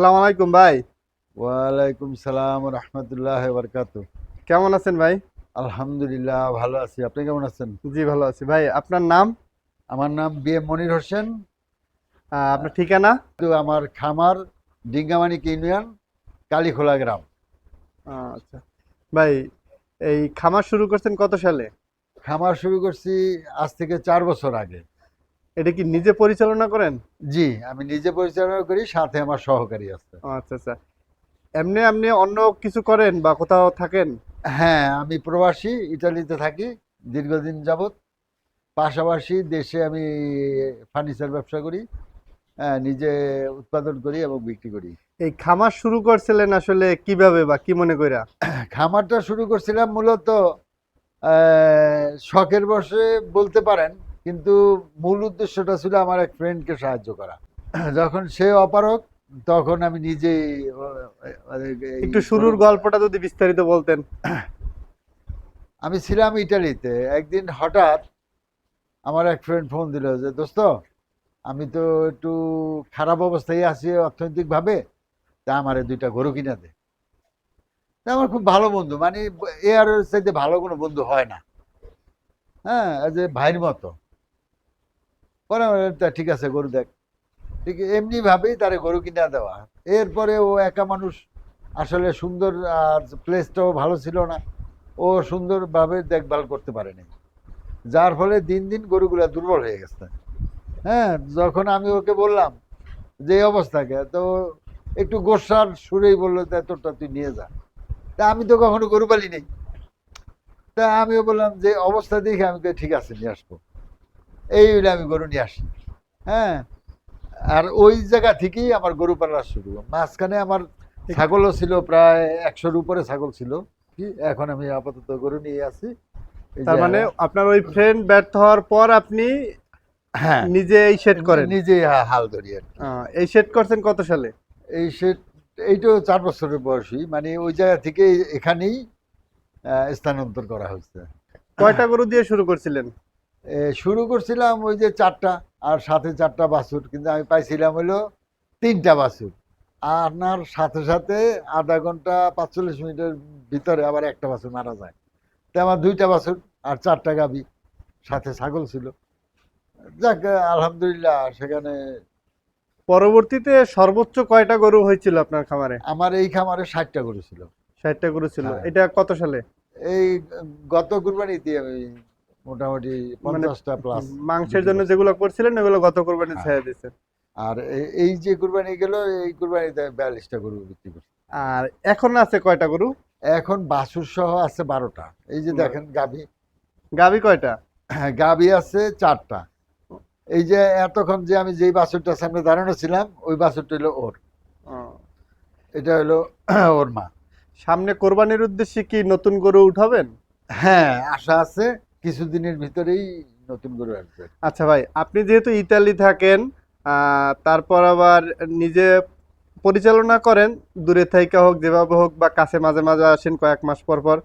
আসসালামু আলাইকুম ভাই। ওয়ালাইকুম সালাম রহমতুল্লাহ বরকাত কেমন আছেন ভাই? আলহামদুলিল্লাহ ভালো আছি। আপনি কেমন আছেন? জি ভালো আছি। ভাই আপনার নাম? আমার নাম বি এম মনির হোসেন। আপনার ঠিকানা? আমার খামার ডিঙ্গামানিক ইউনিয়ন কালীখোলা গ্রাম। আচ্ছা। ভাই এই খামার শুরু করছেন কত সালে? খামার শুরু করছি আজ থেকে চার বছর আগে। এটা কি নিজে পরিচালনা করেন? জি আমি নিজে পরিচালনা করি সাথে আমার সহকারী আছে। আচ্ছা আচ্ছা। এমনি আপনি অন্য কিছু করেন বা কোথাও থাকেন? হ্যাঁ আমি প্রবাসী ইটালিতে থাকি দীর্ঘদিন যাবৎ। পাশাপাশি দেশে আমি ফার্নিচার ব্যবসা করি হ্যাঁ, নিজে উৎপাদন করি এবং বিক্রি করি। এই খামার শুরু করছিলেন আসলে কীভাবে বা কি মনে কইরা? খামারটা শুরু করছিলাম মূলত শখের বসে বলতে পারেন কিন্তু মূল উদ্দেশ্যটা ছিল আমার এক ফ্রেন্ডকে সাহায্য করা। যখন সে অপারক তখন আমি নিজেই এই- একটু শুরুর গল্পটা যদি বিস্তারিত বলতেন। আমি ছিলাম ইটালিতে। একদিন হঠাৎ আমার এক ফ্রেন্ড ফোন দিল যে দোস্ত আমি তো একটু খারাপ অবস্থায় আছি অর্থনৈতিকভাবে তা আমারে দুইটা গরু কিনে দে। তা আমার খুব ভালো বন্ধু মানে এ আর চাইতে ভালো কোনো বন্ধু হয় না। হ্যাঁ যে ভাইয়ের মতো। পরে ঠিক আছে, গরু দেখ। ঠিক, এমনি ভাবেই তারে গরু কিনে দেওয়া। এরপরে ও একা মানুষ। আসলে সুন্দর, আর প্লেসটাও ভালো ছিল না। ও সুন্দরভাবে দেখভাল করতে পারেনি। যার ফলে দিন দিন গরুগুলা দুর্বল হয়ে গেছে। হ্যাঁ যখন আমি ওকে বললাম যে অবস্থাকে তো একটু গোসার সুরেই বলল, তা তোরটা তুই নিয়ে যা। তা আমি তো কখনো গরু পালি নেই। তা আমিও বললাম যে, অবস্থা দেখে আমি ঠিক আছে, নিয়ে আসব। এই হইলে আমি গরু নিয়ে আসি। হ্যাঁ? আর ওই জায়গা থেকেই আমার গরু পালা শুরু। মাঝখানে আমার ছাগলও ছিল প্রায় একশোর উপরে ছাগল ছিল। কি? এখন আমি আপাতত গরু নিয়ে আছি তার মানে আপনার ওই ফ্রেন্ড ব্যর্থ হওয়ার পর আপনি হ্যাঁ। নিজে এই সেট করেন? নিজেই হাল ধরি আর এই সেট করছেন কত সালে? এই সে এইটাও চার বছরের বয়সী। মানে ওই জায়গা থেকে এখানেই স্থানান্তর করা হয়েছে। কয়টা গরু দিয়ে শুরু করছিলেন? শুরু করছিলাম ওই যে চারটা আর সাথে চারটা বাছুর কিন্তু আমি পাইছিলাম হলো তিনটা বাছুর। আর আপনার সাথে সাথে আধা ঘণ্টা পাঁচচল্লিশ মিনিটের ভিতরে আবার একটা বাছুর মারা যায়। তো আমার দুইটা বাছুর আর চারটা গাভী সাথে ছাগল ছিল। যাক আলহামদুলিল্লাহ সেখানে পরবর্তীতে সর্বোচ্চ কয়টা গরু হয়েছিল আপনার খামারে? আমার এই খামারে ষাটটা গরু ছিল। ষাটটা গরু ছিল। হ্যাঁ। এটা কত সালে? এই গত কুরবানিতে আমি মোটামুটি মানে পঞ্চাশটা প্লাস মাংসের জন্য যেগুলো করছিলেন ওগুলো গত কোরবানি হ্যাঁ। ছেড়ে দিয়েছেন। আর এই যে কুরবানি গেল এই কুরবানিতে বিয়াল্লিশটা গরু বিক্রি করছি। আর এখন আছে কয়টা গরু? এখন বাছুর সহ আছে বারোটা। এই যে দেখেন গাভী। গাবি কয়টা? হ্যাঁ, গাভী আছে চারটা। এই যে এতক্ষণ যে আমি যেই বাছুরটার সামনে দাঁড়ানো ছিলাম ওই বাছুরটা হলো ওর। এটা হলো ওর মা। সামনে কোরবানির উদ্দেশ্যে কি নতুন গরু উঠাবেন? হ্যাঁ আশা আছে। কিছুদিনের ভিতরেই নতুন গরু আসবে। আচ্ছা ভাই আপনি যেহেতু ইতালি থাকেন তারপর আবার নিজে পরিচালনা করেন দূরে থেকে হোক যেভাবে হোক বা কাছে মাঝে মাঝে আসেন কয়েক মাস পর পর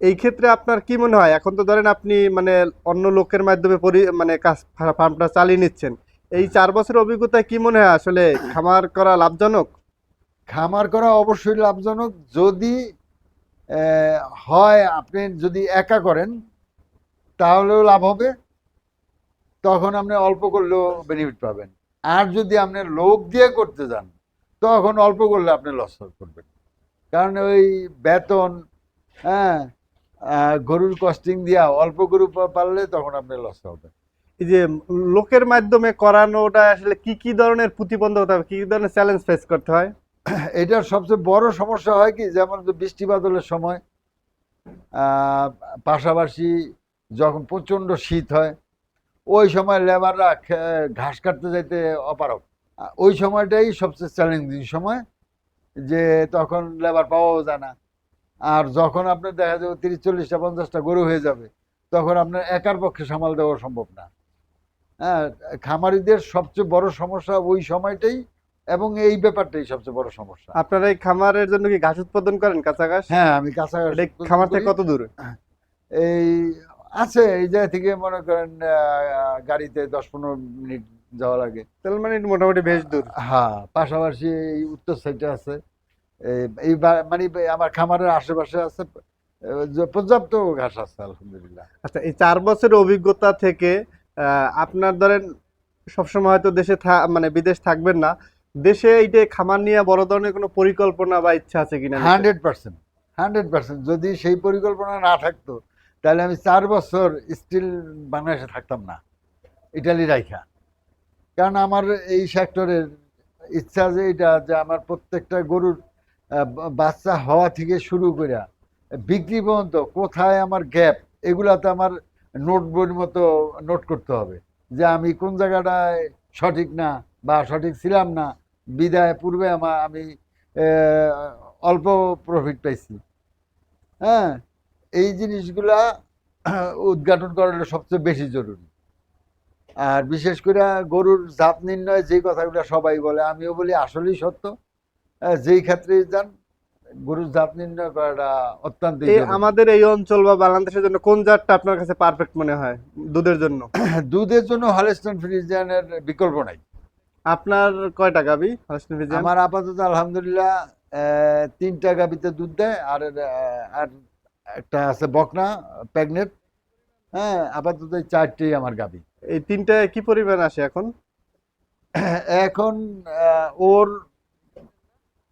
এই ক্ষেত্রে আপনার কি মনে হয়? এখন তো ধরেন আপনি মানে অন্য লোকের মাধ্যমে পরি মানে কাজ ফার্মটা চালিয়ে নিচ্ছেন। এই চার বছরের অভিজ্ঞতায় কি মনে হয় আসলে খামার করা লাভজনক? খামার করা অবশ্যই লাভজনক। যদি হয় আপনি যদি একা করেন তাহলেও লাভ হবে। তখন আপনি অল্প করলেও বেনিফিট পাবেন। আর যদি আপনি লোক দিয়ে করতে যান তখন অল্প করলে আপনি লস করবেন। কারণ ওই বেতন হ্যাঁ গরুর কস্টিং দিয়া অল্প গরু পারলে তখন আপনি লস হবে। এই যে লোকের মাধ্যমে করানোটা আসলে কি কি ধরনের প্রতিবন্ধকতা কি কি ধরনের চ্যালেঞ্জ ফেস করতে হয়? এটার সবচেয়ে বড় সমস্যা হয় কি যেমন বৃষ্টি বাদলের সময় পাশাপাশি যখন প্রচণ্ড শীত হয় ওই সময় লেবাররা ঘাস কাটতে যাইতে অপারক ওই সময়টাই সবচেয়ে চ্যালেঞ্জিং সময় যে তখন লেবার পাওয়াও যায় না। আর যখন আপনার দেখা যাবে তিরিশ চল্লিশটা পঞ্চাশটা গরু হয়ে যাবে তখন আপনার একার পক্ষে সামাল দেওয়া সম্ভব না। হ্যাঁ খামারিদের সবচেয়ে বড় সমস্যা ওই সময়টাই এবং এই ব্যাপারটাই সবচেয়ে বড় সমস্যা। আপনারা এই খামারের জন্য কি ঘাস উৎপাদন করেন কাঁচা ঘাস? হ্যাঁ আমি কাঁচা ঘাস খামার থেকে কত দূর? এই আছে এই জায়গা থেকে মনে করেন গাড়িতে দশ পনেরো মিনিট যাওয়া লাগে তাহলে মানে মোটামুটি বেশ দূর। হ্যাঁ পাশাপাশি এই উত্তর সাইডে আছে। এই- মানে আমার খামারের আশেপাশে আছে পর্যাপ্ত ঘাস আছে আলহামদুলিল্লাহ। আচ্ছা এই চার বছরের অভিজ্ঞতা থেকে আপনার ধরেন সবসময় হয়তো দেশে মানে বিদেশ থাকবেন না দেশে এইটা খামার নিয়ে বড় ধরনের কোনো পরিকল্পনা বা ইচ্ছা আছে কিনা? Hundred percent hundred percent. যদি সেই পরিকল্পনা না থাকতো তাহলে আমি চার বছর স্টিল বাংলাদেশে থাকতাম না ইটালি রাইখা। কারণ আমার এই সেক্টরের ইচ্ছা যে এটা, যে আমার প্রত্যেকটা গরুর বাচ্চা হওয়া থেকে শুরু করে বিক্রি পর্যন্ত কোথায় আমার গ্যাপ এগুলাতে আমার নোট বইয়ের মতো নোট করতে হবে, যে আমি কোন জায়গাটায় সঠিক না বা সঠিক ছিলাম না, বিদায় পূর্বে আমার আমি অল্প প্রফিট পাইছি। হ্যাঁ? এই জিনিসগুলা উদ্ঘাটন করাটা সবচেয়ে বেশি জরুরি। আর বিশেষ করে গরুর জাত নির্ণয় যে কথাগুলো সবাই বলে আমিও বলি আসলেই সত্য। যেই ক্ষেত্রে যান গরুর জাত নির্ণয় করাটা অত্যন্ত এই আমাদের এই অঞ্চল বা বাংলাদেশের জন্য কোন জাতটা আপনার কাছে পারফেক্ট মনে হয় দুধের জন্য? দুধের জন্য হলেস্টন ফ্রিজিয়ানের বিকল্প নাই। আপনার কয়টা গাবি হলস্টেইন ফ্রিজিয়ান? আমার আপাতত আলহামদুলিল্লাহ আহ, তিনটা গাবিতে দুধ দেয় আর আর একটা আছে বকনা প্রেগনেন্ট হ্যাঁ আপাতত এই চারটেই আমার গাবি। এই তিনটায় কি পরিমাণ আসে এখন? এখন ওর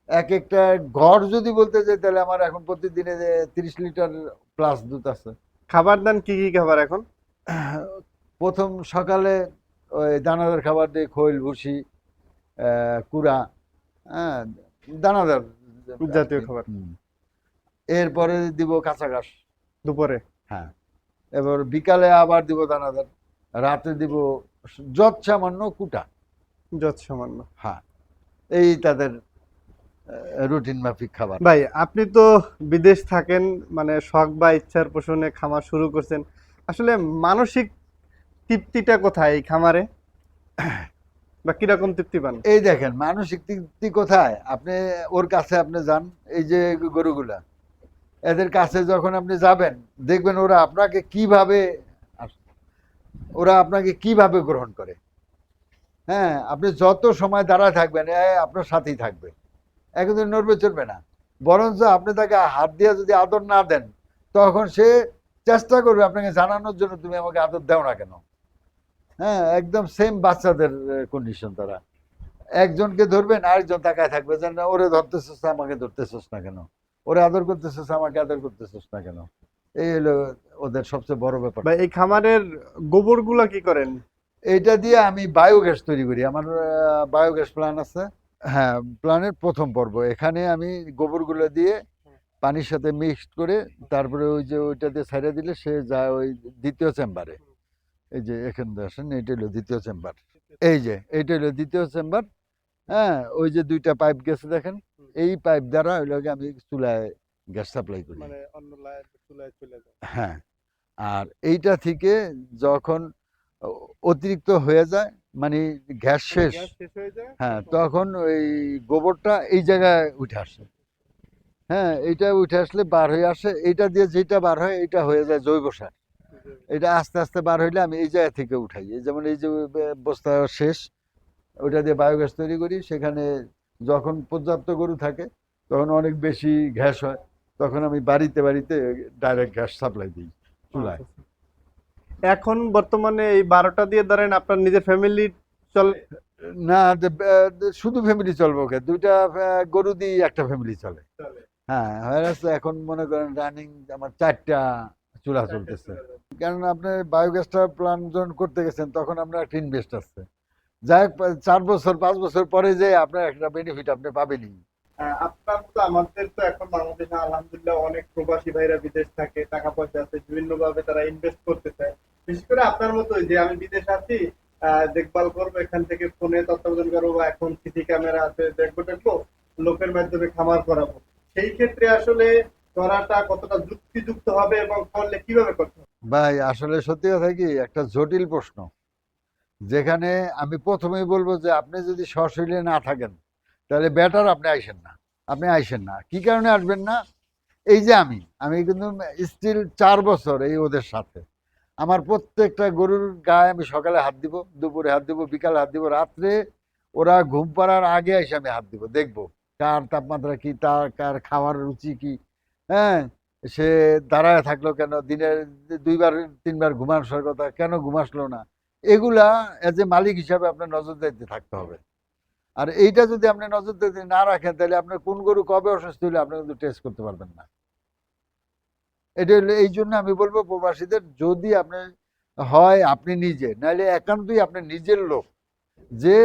এক একটা ঘর যদি বলতে যাই তাহলে আমার এখন প্রতিদিনে যে তিরিশ লিটার প্লাস দুধ আছে। খাবার দান কি কি খাবার এখন? প্রথম সকালে ওই দানাদার খাবার দিয়ে খৈল ভুসি কুড়া হ্যাঁ দানাদার জাতীয় খাবার। এরপরে দিব কাঁচা ঘাস। দুপুরে? হ্যাঁ। এবার বিকালে আবার দিব দানাদার রাতে দিব যত সামান্য কুটা। যত সামান্য। হ্যাঁ। এই তাদের রুটিন মাফিক খাবার। ভাই আপনি তো বিদেশ থাকেন মানে শখ বা ইচ্ছার পোষণে খামার শুরু করছেন। আসলে মানসিক তৃপ্তিটা কোথায় এই খামারে? বা কীরকম তৃপ্তি পান? এই দেখেন মানসিক তৃপ্তি কোথায়? আপনি ওর কাছে আপনি যান এই যে গরুগুলা। এদের কাছে যখন আপনি যাবেন দেখবেন ওরা আপনাকে কীভাবে ওরা আপনাকে কীভাবে গ্রহণ করে। হ্যাঁ আপনি যত সময় দাঁড়ায় থাকবেন আপনার সাথেই থাকবে। একদিন নড়বে চলবে না। বরঞ্চ আপনি তাকে হাত দিয়ে যদি আদর না দেন তখন সে চেষ্টা করবে আপনাকে জানানোর জন্য তুমি আমাকে আদর দাও না কেন? হ্যাঁ একদম সেম বাচ্চাদের কন্ডিশন তারা। একজনকে ধরবেন আরেকজন তাকায় থাকবে যে না ওরে ধরতেছিস না, আমাকে ধরতেছিস না কেন? ওরে আদর করতেছিস আমাকে আদর করতেছিস না কেন? এই হলো ওদের সবচেয়ে বড় ব্যাপার। ভাই এই খামারের গোবরগুলা কি করেন? এইটা দিয়ে আমি বায়োগ্যাস তৈরি করি। আমার বায়োগ্যাস প্ল্যান আছে। হ্যাঁ প্ল্যানের প্রথম পর্ব। এখানে আমি গোবরগুলো দিয়ে পানির সাথে মিক্সড করে তারপরে ওই যে ওইটা দিয়ে ছাইড়া দিলে সে যায় ওই দ্বিতীয় চেম্বারে এই যে এখান দিয়ে আসেন এইটা হলো দ্বিতীয় চেম্বার এই যে এইটা হলো দ্বিতীয় চেম্বার হ্যাঁ ওই যে দুইটা পাইপ গেছে দেখেন। এই পাইপ দ্বারা ওই লগে আমি চুলায় গ্যাস সাপ্লাই করি। মানে অন্য লাইট চুলায় চলে যায়। হ্যাঁ আর এইটা থেকে যখন অতিরিক্ত হয়ে যায় মানে গ্যাস শেষ শেষ হয়ে যায় হ্যাঁ তখন ওই গোবরটা এই জায়গায় উঠে আসে। হ্যাঁ এইটা উঠে আসলে বার হয়ে আসে এইটা দিয়ে যেটা বার হয় এটা হয়ে যায় জৈব সার। এটা আস্তে আস্তে বার হইলে আমি এই জায়গা থেকে উঠাই। যেমন এই যে বস্তা শেষ ওইটা দিয়ে বায়োগ্যাস তৈরি করি সেখানে যখন পর্যাপ্ত গরু থাকে তখন অনেক বেশি গ্যাস হয় তখন আমি বাড়িতে বাড়িতে ডাইরেক্ট গ্যাস সাপ্লাই দিই চুলায়। এখন বর্তমানে এই বারোটা দিয়ে ধরেন আপনার নিজের ফ্যামিলি চলে? না শুধু ফ্যামিলি চলবে ওকে দুইটা গরু দিয়ে একটা ফ্যামিলি চলে। হ্যাঁ এখন মনে করেন রানিং আমার চারটা চুলা চলতেছে। কারণ আপনি বায়োগ্যাসটা প্ল্যান যখন করতে গেছেন তখন আপনার একটা ইনভেস্ট আছে। যাই হোক চার বছর পাঁচ বছর পরে যে আপনার একটা বেনিফিট আপনি পাবেনই। আহ, আপনার তো আমাদের তো এখন বাংলাদেশে আলহামদুলিল্লাহ অনেক প্রবাসী ভাইরা বিদেশ থাকে টাকা পয়সা আছে বিভিন্ন ভাবে তারা ইনভেস্ট করতে চায়। বিশেষ করে আপনার মতো যে আমি বিদেশ আছি দেখভাল করব এখান থেকে ফোনে তত্ত্বাবধান করব বা এখন সিসি ক্যামেরা আছে দেখব দেখব লোকের মাধ্যমে খামার করাবো। সেই ক্ষেত্রে আসলে করাটা কতটা যুক্তিযুক্ত হবে এবং করলে কীভাবে করতে হবে? ভাই আসলে সত্যি কথা কি একটা জটিল প্রশ্ন। যেখানে আমি প্রথমেই বলব যে আপনি যদি সশরীরে না থাকেন, তাহলে বেটার আপনি আইসেন না, আপনি আইসেন না। কি কারণে আসবেন না? এই যে আমি আমি কিন্তু স্টিল চার বছর এই ওদের সাথে। আমার প্রত্যেকটা গরুর গায়ে আমি সকালে হাত দিব, দুপুরে হাত দিব, বিকালে হাত দিব, রাত্রে ওরা ঘুম পাড়ার আগে এসে আমি হাত দিব, দেখব কার তাপমাত্রা কি, তার, কার খাওয়ার রুচি কি হ্যাঁ? সে দাঁড়ায় থাকল কেন? দিনের দুইবার, তিনবার ঘুমানোর কথা, কেন ঘুমাসলো না? এগুলা এজ এ মালিক হিসাবে আপনার নজরদারিতে থাকতে হবে। আর এইটা যদি আপনি নজরদারিতে না রাখেন, তাহলে আপনার কোন গরু কবে অসুস্থ হলে আপনি কিন্তু টেস্ট করতে পারবেন না। এটা হলো এই জন্য আমি বলব প্রবাসীদের, যদি আপনি হয় আপনি নিজে, নাহলে একান্তই আপনি নিজের লোক। যে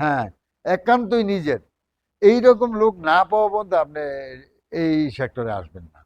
হ্যাঁ একান্তই নিজের। এইরকম লোক না পাওয়া পর্যন্ত আপনি এই সেক্টরে আসবেন না।